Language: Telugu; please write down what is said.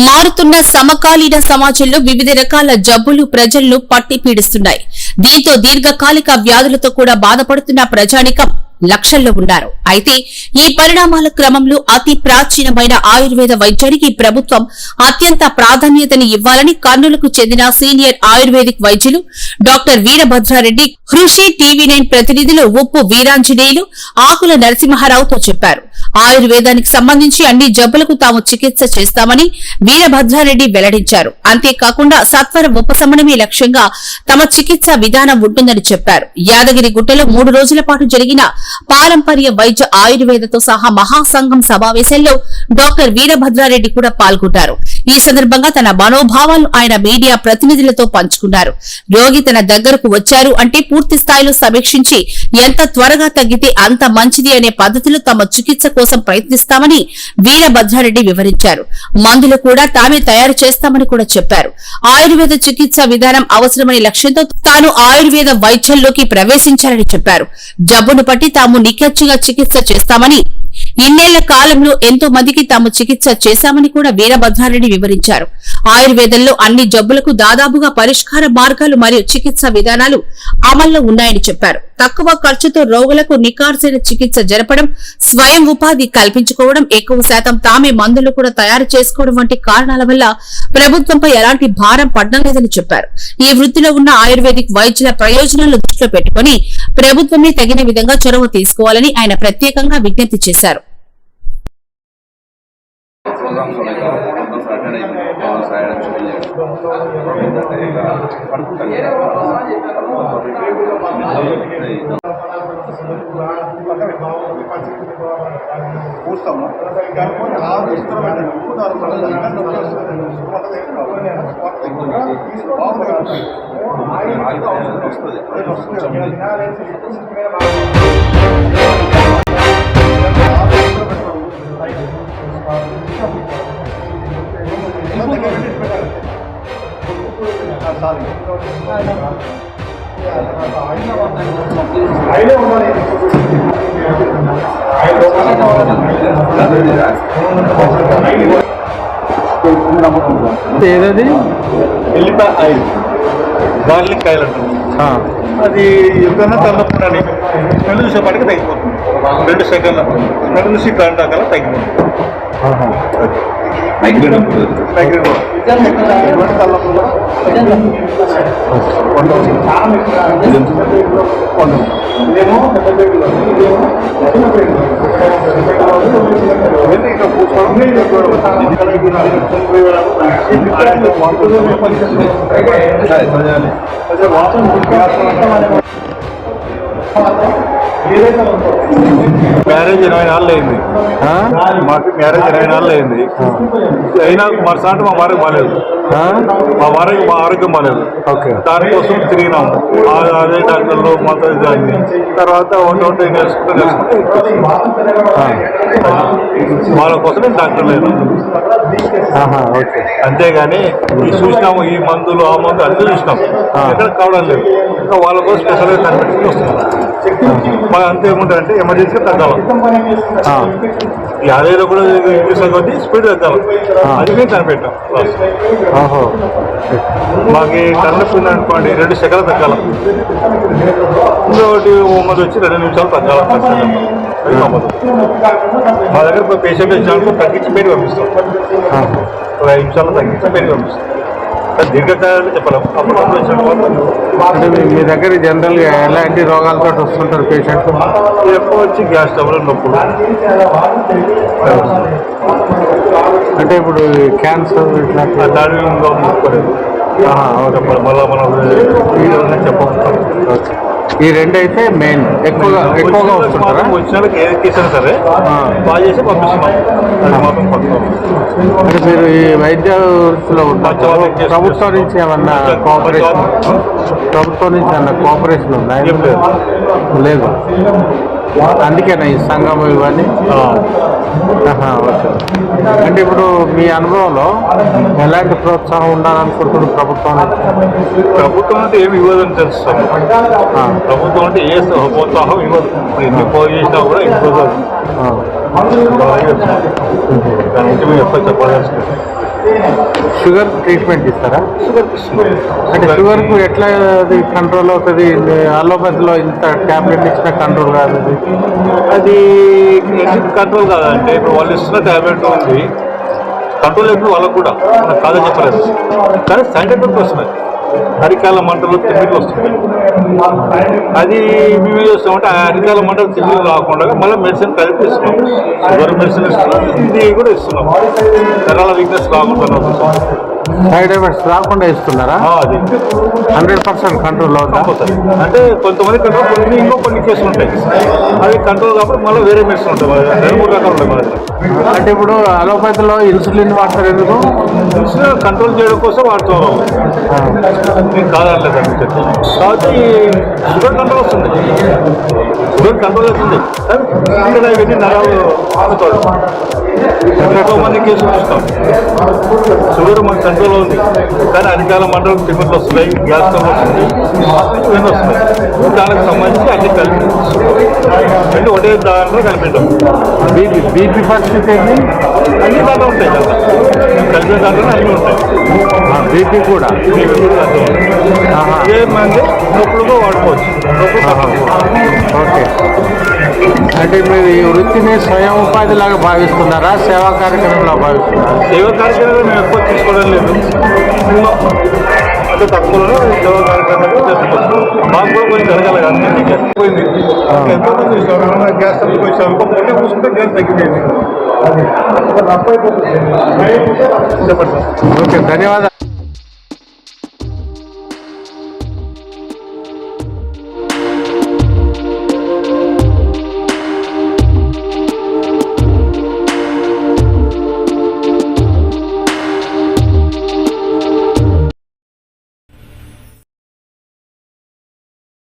మారుతున్న సమకాలీన సమాజంలో వివిధ రకాల జబ్బులు ప్రజలను పట్టి పీడిస్తున్నాయి దీంతో దీర్ఘకాలిక వ్యాధులతో కూడా బాధపడుతున్న ప్రజానికం లక్షల్లో ఉన్నారు. అయితే ఈ పరిణామాల క్రమంలో అతి ప్రాచీనమైన ఆయుర్వేద వైద్యానికి ప్రభుత్వం అత్యంత ప్రాధాన్యతని ఇవ్వాలని కర్నూలుకు చెందిన సీనియర్ ఆయుర్వేదిక్ వైద్యులు డాక్టర్ వీరభద్రారెడ్డి కృషి టీవీ నైన్ ప్రతినిధులు ఉప్పు వీరాంజనేయులు ఆకుల నరసింహారావుతో చెప్పారు. ఆయుర్వేదానికి సంబంధించి అన్ని జబ్బులకు తాము చికిత్స చేస్తామని వీరభద్రారెడ్డి వెల్లడించారు. అంతేకాకుండా సత్వర ఉపశమనమే లక్ష్యంగా తమ చికిత్స విధానం ఉంటుందని చెప్పారు. యాదగిరి గుట్టలో మూడు రోజుల పాటు జరిగిన పారంపర్య వైద్య ఆయుర్వేదతో సహా మహాసంఘం సమావేశంలో డాక్టర్ వీరభద్రారెడ్డి కూడా పాల్గొంటారు. ఈ సందర్భంగా తన మనోభావాలను ఆయన మీడియా ప్రతినిధులతో పంచుకున్నారు. రోగి తన దగ్గరకు వచ్చారు అంటే పూర్తి స్థాయిలో సమీక్షించి ఎంత త్వరగా తగ్గితే అంత మంచిది అనే పద్ధతిలో తమ చికిత్స కోసం ప్రయత్నిస్తామని వీరభద్రారెడ్డి వివరించారు. మందులు కూడా తామే తయారు చేస్తామని కూడా చెప్పారు. ఆయుర్వేద చికిత్స విధానం అవసరమనే లక్ష్యంతో తాను ఆయుర్వేద వైద్యంలోకి ప్రవేశించాలని చెప్పారు. జబ్బును బట్టి తాము నిఖచ్చిగా చికిత్స చేస్తామని ఇన్నేళ్ళ కాలంలో ఎంతో మందికి తాము చికిత్స చేశామని కూడా వీరభద్రారెడ్డి వివరించారు. ఆయుర్వేదంలో అన్ని జబ్బులకు దాదాపుగా పరిష్కార మార్గాలు మరియు చికిత్స విధానాలు అమల్లో ఉన్నాయని చెప్పారు. తక్కువ ఖర్చుతో రోగులకు నికార్సైన చికిత్స జరపడం స్వయం ఉపాధి కల్పించుకోవడం ఎక్కువ శాతం తామే మందులు కూడా తయారు చేసుకోవడం వంటి కారణాల వల్ల ప్రభుత్వంపై ఎలాంటి భారం పడడం లేదని చెప్పారు. ఈ వృత్తిలో ఉన్న ఆయుర్వేదిక్ వైద్యుల ప్రయోజనాలను దృష్టిలో పెట్టుకుని ప్రభుత్వమే తగిన విధంగా చొరవ తీసుకోవాలని ఆయన ప్రత్యేకంగా విజ్ఞప్తి చేశారు. ప్రోగ్రామ్స్ ఉన్నాయి కాబట్టి మొత్తం సాటర్డే అయింది సాయడం చూపించారు ఏంటంటే ఇక కూర్చోము. వస్తుంది. ఏదది? ఎల్లిపాయ ఆయిల్ గార్లిక్ ఆయిల్ అంటుంది అది ఎప్పుడైనా తల్లప్పుడని రెండు నిమిషాలకి తగ్గిపోతుంది. రెండు సెకండ్ల రెండు నుంచి గంట కల్లా తగ్గిపోతుంది. తగ్గిపోతుంది ఎటువంటి ఇదేమో పెద్ద ఇదేమో చిన్న వాసన మ్యారేజ్ ఇరవై నాలుగు అయింది. మాకు మ్యారేజ్ ఇరవై నాలుగు అయింది. అయినా మరుసాటి మా వారికి బాగాలేదు మా వారికి మా ఆరోగ్యం బాగాలేదు ఓకే. దానికోసం తిరిగినాము ఆ- అదే డాక్టర్లు మొత్తం ఇదాన్ని తర్వాత ఒకటి ఒకటి నేర్చుకుంటూ నేర్చుకుంటూ. వాళ్ళ కోసమే డాక్టర్ లేదు. ఓకే. అంతేగాని ఈ చూసినాము ఈ మందులు ఆ మందు అన్ని చూసినాం. ఎక్కడ కావడం లేదు. ఇంకా వాళ్ళ కోసం స్పెషల్గా కనిపెట్టుకుని వస్తున్నాం. మాకు అంతే ఏముంటుందంటే ఎమర్జెన్సీగా తగ్గాలి ఈ అదేదో కూడా ఇంగ్లీష్ కొద్ది స్పీడ్ తగ్గాలి. అది మేము కనిపెట్టాం. మాకు కన్ను అనుకోండి రెండు సెకండ్లు తగ్గాల. ఇంకొకటి మంది వచ్చి రెండు నిమిషాలు తగ్గాల. మా దగ్గర పేషెంట్ వచ్చినప్పుడు తగ్గించి పేరు పంపిస్తాం. ఒక ఐదు నిమిషాలు తగ్గించి పేరు పంపిస్తాం. అది దీర్ఘకాలంలో చెప్పలేము మీ- దగ్గర జనరల్గా ఎలాంటి రోగాలతో వస్తుంటారు పేషెంట్ ఎక్కువ వచ్చి గ్యాస్ ట్రబుల్ నొప్పులు అంటే ఇప్పుడు క్యాన్సర్ ఇట్లాంటి ఆ దాని మళ్ళీ మనం చెప్పాలి. ఈ రెండు అయితే మెయిన్ ఎక్కువగా ఎక్కువగా వస్తుంటారా? వచ్చిన సరే. బాగా చేసి పంపిస్తున్నాం. అంటే మీరు ఈ వైద్య వృత్తిలో ఉంటారు. ప్రభుత్వం నుంచి ఏమన్నా కోఆపరేషన్ ప్రభుత్వం నుంచి ఏమన్నా కోఆపరేషన్ ఉందా? లేదు. అందుకేనా ఈ సంఘం ఇవన్నీ. ఓకే. అంటే ఇప్పుడు మీ అనుభవంలో ఎలాంటి ప్రోత్సాహం ఉండాలనుకుంటున్నారు ప్రభుత్వం ప్రభుత్వం అంటే ఏమి ఇవ్వదని తెలుస్తాం ప్రభుత్వం అంటే ఏ సహ- ప్రోత్సాహం ఇవ్వదు. ఎన్ని పోయి చేసినా కూడా ఇవ్వదు. దాని గురించి మేము ఎప్పుడు చెప్పాల్సింది షుగర్ ట్రీట్మెంట్ ఇస్తారా షుగర్ అంటే షుగర్కు ఎట్లా అది కంట్రోల్ అవుతుంది? అలోపతిలో ఇంత టాబ్లెట్ ఇచ్చిన కంట్రోల్ కాదు అది. కంట్రోల్ కాదంటే ఇప్పుడు వాళ్ళు ఇస్తున్న ట్యాబ్లెట్ ఉంది. కంట్రోల్ ఎప్పుడు వాళ్ళకు కూడా. కాదని చెప్పలేదు. కానీ సైడ్ ఎఫెక్ట్ వస్తున్నాయి. అరికాల మంటలు తిమ్మిళ్ళు వస్తున్నాయి అది మేము చేస్తామంటే ఆ అరికాల మంటలు తిమ్మిళ్ళు రాకుండా మళ్ళీ మెడిసిన్ కలిపి ఇస్తున్నాం. షుగర్ మెడిసిన్ ఇస్తున్నాం ఇది కూడా ఇస్తున్నాం. నరాల వీక్నెస్ రాకుండా సైడ్ ఎఫెక్ట్స్ రాకుండా ఇస్తున్నారా? అది. హండ్రెడ్ పర్సెంట్ కంట్రోల్ అవుతా కంపల్సరీ. అంటే కొంతమంది కంట్రోల్ కొన్ని ఇంకో కొన్ని కేసులు ఉంటాయి. అవి కంట్రోల్ కాబట్టి మళ్ళీ వేరే మెడిసిన్ ఉంటాయి. రెండు మూడు రకాలు ఉంటాయి అంటే ఇప్పుడు అలోపతిలో ఇన్సులిన్ వాడతారు ఎందుకు? ఇన్సులిన్ కంట్రోల్ చేయడం కోసం వాడుతాం. నేను కాదనలేదండి కాబట్టి షుగర్ కంట్రోల్ వస్తుంది. షుగర్ కంట్రోల్ వస్తుంది కానీ ఇక్కడ ఇవన్నీ నరాలు ఆగుతాడు ఎంతో మంది కేసులు చూస్తాం. షుగర్ మన కంట్రోల్లో ఉంది. కానీ అధికార మండలం టిఫిన్లు వస్తున్నాయి గ్యాస్ ట్రబుల్ వస్తుంది ఇవన్నీ వస్తున్నాయి దానికి సంబంధించి అన్ని కలిపి రెండు ఒకటే దాంట్లో కలిపింటాం బీపీ బీపీ ఫస్ట్ అన్ని దాంట్లో ఉంటాయి కదా కలిపిన దాంట్లో అన్నీ ఉంటాయి బీపీ కూడా. ఆహా. ఏమంటే నొప్పులుగా వాడుకోవచ్చు. ఓకే. అంటే మీరు ఈ వృత్తిని స్వయం ఉపాధి లాగా భావిస్తున్నారా? సేవా కార్యక్రమంలో భావిస్తున్నారా? సేవ కార్యక్రమాలు మేము ఎక్కువ తీసుకోవడం లేదు. అంటే తక్కువలో సేవ కార్యక్రమాలు తెచ్చుకోవచ్చు మాకు కూడా కొంచెం జరగాలి కదా అన్నింటికీ. పోయింది. ఎంతో మంది చూసారు ఏమన్నా గ్యాస్ తగ్గిపోయింది. ఓకే ధన్యవాదాలు.